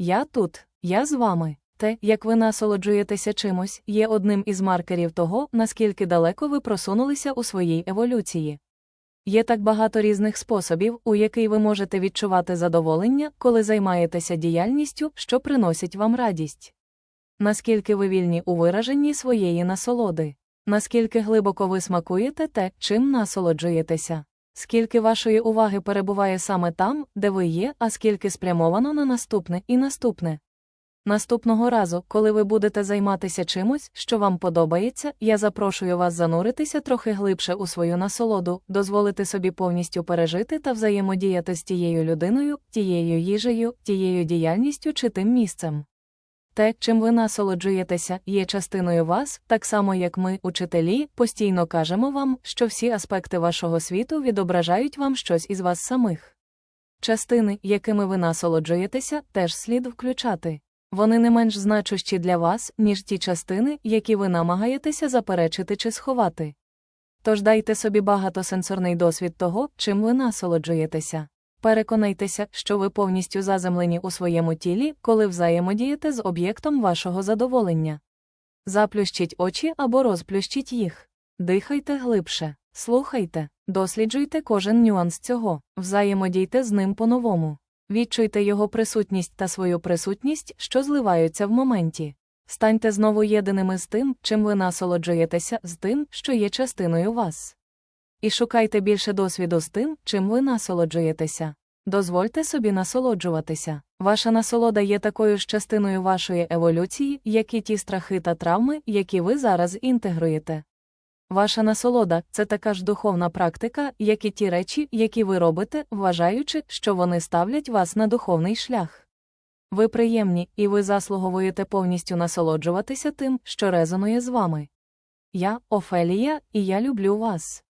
Я тут, я з вами. Те, як ви насолоджуєтеся чимось, є одним із маркерів того, наскільки далеко ви просунулися у своїй еволюції. Є так багато різних способів, у який ви можете відчувати задоволення, коли займаєтеся діяльністю, що приносить вам радість. Наскільки ви вільні у вираженні своєї насолоди, наскільки глибоко ви смакуєте те, чим насолоджуєтеся, скільки вашої уваги перебуває саме там, де ви є, а скільки спрямовано на наступне і наступне. Наступного разу, коли ви будете займатися чимось, що вам подобається, я запрошую вас зануритися трохи глибше у свою насолоду, дозволити собі повністю пережити та взаємодіяти з тією людиною, тією їжею, тією діяльністю чи тим місцем. Те, чим ви насолоджуєтеся, є частиною вас, так само як ми, учителі, постійно кажемо вам, що всі аспекти вашого світу відображають вам щось із вас самих. Частини, якими ви насолоджуєтеся, теж слід включати. Вони не менш значущі для вас, ніж ті частини, які ви намагаєтеся заперечити чи сховати. Тож дайте собі багатосенсорний досвід того, чим ви насолоджуєтеся. Переконайтеся, що ви повністю заземлені у своєму тілі, коли взаємодієте з об'єктом вашого задоволення. Заплющіть очі або розплющіть їх. Дихайте глибше, слухайте, досліджуйте кожен нюанс цього, взаємодійте з ним по-новому. Відчуйте його присутність та свою присутність, що зливаються в моменті. Станьте знову єдиними з тим, чим ви насолоджуєтеся, з тим, що є частиною вас. І шукайте більше досвіду з тим, чим ви насолоджуєтеся. Дозвольте собі насолоджуватися. Ваша насолода є такою ж частиною вашої еволюції, як і ті страхи та травми, які ви зараз інтегруєте. Ваша насолода це така ж духовна практика, як і ті речі, які ви робите, вважаючи, що вони ставлять вас на духовний шлях. Ви приємні, і ви заслуговуєте повністю насолоджуватися тим, що резонує з вами. Я Офелія, і я люблю вас.